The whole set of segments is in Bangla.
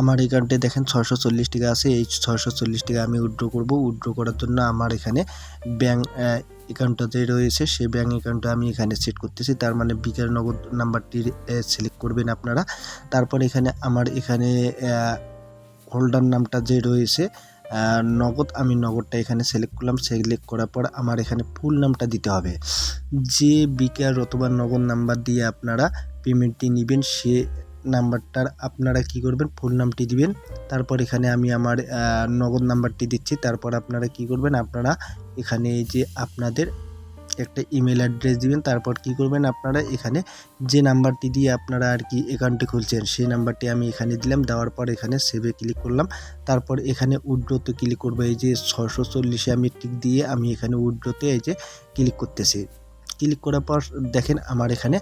আমার অ্যাকাউন্টে দেখেন ছয়শো চল্লিশ টাকা আছে, এই ছয়শো চল্লিশ টাকা আমি উইথড্র করব। উইথড্র করার জন্য আমার এখানে ব্যাঙ্ক অ্যাকাউন্টটা যে রয়েছে, সেই ব্যাঙ্ক অ্যাকাউন্টটা আমি এখানে সেট করতেছি। তার মানে বিকাশ নগদ নাম্বারটি সিলেক্ট করবেন আপনারা। তারপর এখানে আমার এখানে হোল্ডার নামটা যে রয়েছে নগদ, আমি নগদটা এখানে সিলেক্ট করলাম। সিলেক্ট করার পর আমার এখানে ফুল নামটা দিতে হবে। যে বিকাশ অথবা নগদ নাম্বার দিয়ে আপনারা পেমেন্টটি নেবেন, সে নাম্বারটার আপনারা কি করবেন ফুল নামটি দিবেন। তারপর এখানে আমি আমার নগদ নাম্বারটি দিচ্ছি। তারপর আপনারা কি করবেন, আপনারা এখানে যে আপনাদের একটা ইমেল অ্যাড্রেস দিবেন। তারপর কি করবেন, আপনারা এখানে যে নাম্বারটি দিয়ে আপনারা আর কি অ্যাকাউন্টটি খুলছেন, সেই নাম্বারটি আমি এখানে দিলাম। দেওয়ার পর এখানে সেভে ক্লিক করলাম। তারপর এখানে উড্রোতে ক্লিক করব। এই যে ছশো চল্লিশে আমি টিক দিয়ে আমি এখানে উড্রোতে এই যে ক্লিক করতেছি। ক্লিক করার পর দেখেন আমার এখানে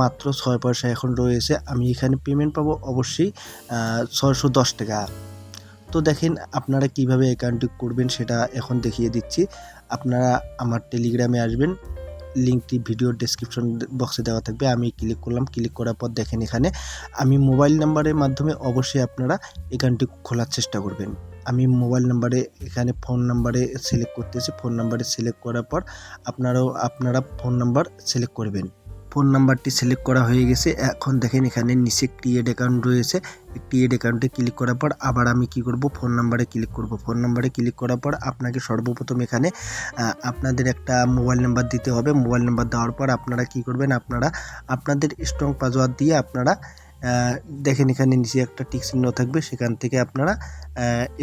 মাত্র ছয় পয়সা এখন রয়েছে। আমি এখানে পেমেন্ট পাবো অবশ্যই ছয়শো দশ টাকা। তো দেখেন আপনারা কীভাবে অ্যাকাউন্টটি করবেন সেটা এখন দেখিয়ে দিচ্ছি। আপনারা আমার টেলিগ্রামে আসবেন লিঙ্কটি ভিডিও ডেসক্রিপশন বক্সে দেওয়া থাকবে। আমি ক্লিক করলাম ক্লিক করার পর দেখেন এখানে আমি মোবাইল নাম্বারের মাধ্যমে অবশ্যই আপনারা অ্যাকাউন্টটি খোলার চেষ্টা করবেন। আমি মোবাইল নাম্বারে এখানে ফোন নাম্বারে সিলেক্ট করতেছি। ফোন নাম্বারে সিলেক্ট করার পর আপনারাও, আপনারা ফোন নাম্বার সিলেক্ট করবেন। ফোন নাম্বারটি সিলেক্ট করা হয়ে গেছে। এখন দেখেন এখানে নিচে ক্রিয়েট অ্যাকাউন্ট রয়েছে। ক্রিয়েট অ্যাকাউন্টে ক্লিক করার পর আবার আমি কি করব? ফোন নাম্বারে ক্লিক করব। ফোন নাম্বারে ক্লিক করার পর আপনাকে সর্বপ্রথম এখানে আপনাদের একটা মোবাইল নাম্বার দিতে হবে। মোবাইল নাম্বার দেওয়ার পর আপনারা কি করবেন? আপনারা, আপনাদের স্ট্রং পাসওয়ার্ড দিয়ে আপনারা দেখেন এখানে নিচে একটা টিক চিহ্ন থাকবে, সেখান থেকে আপনারা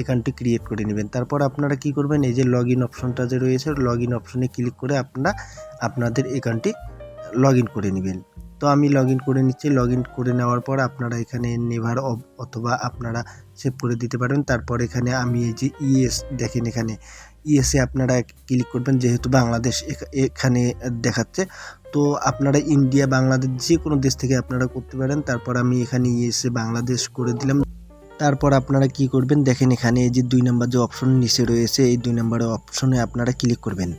এখানটি ক্রিয়েট করে নেবেন। তারপর আপনারা কি করবেন, এই যে লগ ইন অপশনটা যে রয়েছে লগ ইন অপশনে ক্লিক করে আপনারা আপনাদের এখানটি লগ ইন করে নেবেন। তো আমি লগ ইন করে নিচ্ছি। লগ ইন করে নেওয়ার পর আপনারা এখানে নেভার অথবা আপনারা সেভ করে দিতে পারেন তারপর এখানে আমি এই যে ইএস দেখেন এখানে। ইএসএ আপনারা ক্লিক করবেন যেহেতু বাংলাদেশ এখা- এখানে দেখাচ্ছে। তো আপনারা ইন্ডিয়া বাংলাদেশ যে কোনো দেশ থেকে আপনারা করতে পারেন। তারপর আমি এখানে ইএসএ বাংলাদেশ করে দিলাম। তারপর আপনারা কি করবেন? দেখেন এখানে এই যে দুই নাম্বার যে অপশন নিচে রয়েছে, এই দুই নাম্বার অপশনে আপনারা ক্লিক করবেন।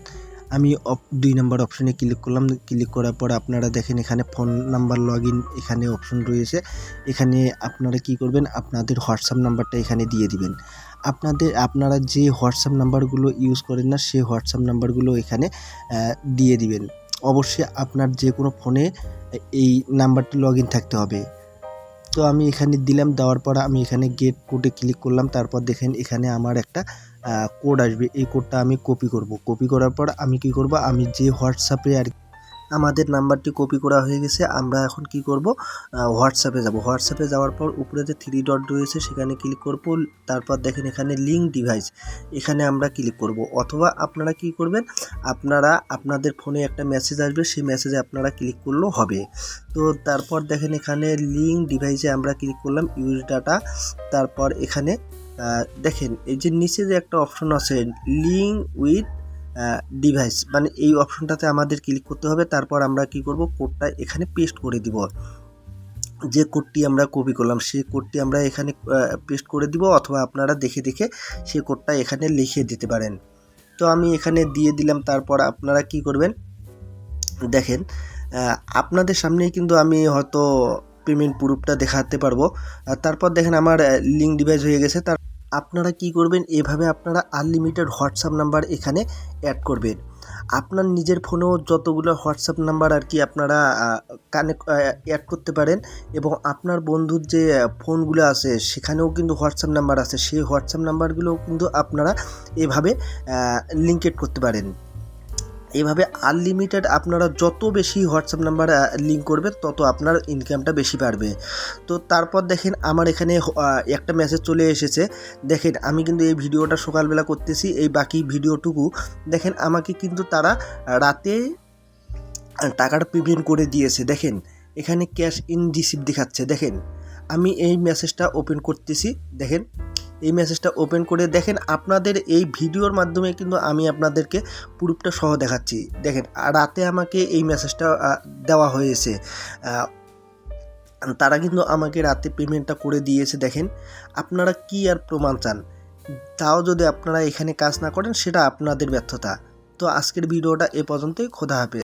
আমি অপ- দুই নাম্বার অপশনে ক্লিক করলাম। ক্লিক করার পর আপনারা দেখেন এখানে ফোন নাম্বার লগ এখানে অপশন রয়েছে। এখানে আপনারা কি করবেন? আপনাদের হোয়াটসঅ্যাপ নাম্বারটা এখানে দিয়ে দিবেন। আপনাদের, আপনারা যে হোয়াটসঅ্যাপ নাম্বারগুলো ইউজ করেন না, সেই হোয়াটসঅ্যাপ নাম্বারগুলো এখানে দিয়ে দিবেন। অবশ্যই আপনার যে কোনো ফোনে এই নাম্বারটি লগ থাকতে হবে। তো আমি এখানে দিলাম, দেওয়ার পর আমি এখানে গেট কোডে ক্লিক করলাম, তারপর দেখেন এখানে আমার একটা কোড আসবে। এই কোডটা আমি কপি করব। কপি করার পর আমি কি করব? আমি যে হোয়াটসঅ্যাপে আর আমাদের নাম্বারটি কপি করা হয়ে গেছে, আমরা এখন কি করব? হোয়াটসঅ্যাপে যাব। হোয়াটসঅ্যাপে যাওয়ার পর উপরে যে থ্রি ডট রয়েছে, সেখানে ক্লিক করব। তারপর দেখেন এখানে লিঙ্ক ডিভাইস এখানে আমরা ক্লিক করব। অথবা আপনারা কি করবেন? আপনারা আপনাদের ফোনে একটা মেসেজ আসবে, সেই মেসেজে আপনারা ক্লিক করলেও হবে। তো তারপর দেখেন এখানে লিঙ্ক ডিভাইসে আমরা ক্লিক করলাম ইউজ ডাটা তারপর এখানে দেখেন এই যে নিচে যে একটা অপশন আছে লিঙ্ক উইথ ডিভাইস মানে এই অপশনটাতে আমাদের ক্লিক করতে হবে, তারপর আমরা কি করব? কোডটা এখানে পেস্ট করে দিব। যে কোডটি আমরা কপি করলাম, সেই কোডটি আমরা এখানে পেস্ট করে দিব, অথবা আপনারা দেখে দেখে সেই কোডটা এখানে লিখে দিতে পারেন। তো আমি এখানে দিয়ে দিলাম, তারপর আপনারা কি করবেন? দেখেন আপনাদের সামনেই কিন্তু আমি হয়তো পেমেন্ট প্রুফটা দেখাতে পারব। তারপর দেখেন, আমার লিঙ্ক ডিভাইস হয়ে গেছে, তার আপনারা কি করবেন? এভাবে আপনারা আনলিমিটেড হোয়াটসঅ্যাপ নাম্বার এখানে অ্যাড করবেন। আপনার নিজের ফোনেও যতগুলো হোয়াটসঅ্যাপ নাম্বার আর কি আপনারা কানেক্ট অ্যাড করতে পারেন এবং আপনার বন্ধুর যে ফোনগুলো আছে, সেখানেও কিন্তু হোয়াটসঅ্যাপ নাম্বার আছে। সেই হোয়াটসঅ্যাপ নাম্বারগুলোও কিন্তু আপনারা এভাবে লিঙ্কেড করতে পারেন। এভাবে আনলিমিটেড আপনারা যত বেশি হোয়াটসঅ্যাপ নাম্বার লিঙ্ক করবেন, তত আপনার ইনকামটা বেশি বাড়বে। তো তারপর দেখেন আমার এখানে একটা মেসেজ চলে এসেছে। দেখেন, আমি কিন্তু এই ভিডিওটা সকালবেলা করতেছি, এই বাকি ভিডিওটুকু। দেখেন, আমাকে কিন্তু তারা রাতে টাকাটা পেমেন্ট করে দিয়েছে। দেখেন, এখানে ক্যাশ ইন রিসিভ দেখাচ্ছে। দেখেন, আমি এই মেসেজটা ওপেন করতেছি। দেখেন এই মেসেজটা ওপেন করে দেখেন আপনাদের এই ভিডিওর মাধ্যমে কিন্তু আমি আপনাদেরকে প্রুফটা সহ দেখাচ্ছি। দেখেন, রাতে আমাকে এই মেসেজটা দেওয়া হয়েছে। তারা কিন্তু আমাকে রাতে পেমেন্টটা করে দিয়েছে, দেখেন। আপনারা কি আর প্রমাণ চান? তাও যদি আপনারা এখানে কাজ না করেন, সেটা আপনাদের ব্যর্থতা। তো আজকের ভিডিওটা এ পর্যন্তই, খোদা হাফেজ।